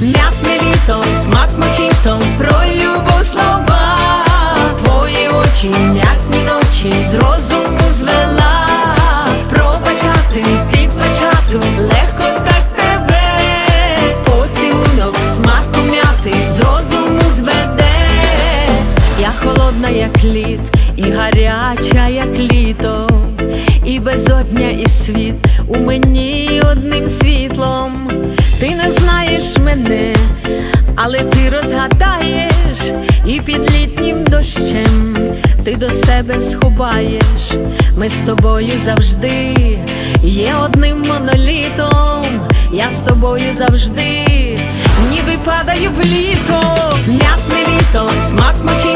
М'ятне літо, смак мохіто, про любов слова, твої очі, м'ятні ночі, з розуму звела, пробачати, підбачати, легко так тебе, поцілунок, смаку м'яти, з розуму зведе, я холодна, як лід, і гаряча, як літо, і безодня, і світ у мені мене, але ти розгадаєш, і під літнім дощем ти до себе сховаєш. Ми з тобою завжди є одним монолітом. Я з тобою завжди, ніби падаю в літо, м'ятне літо, смак мохіто,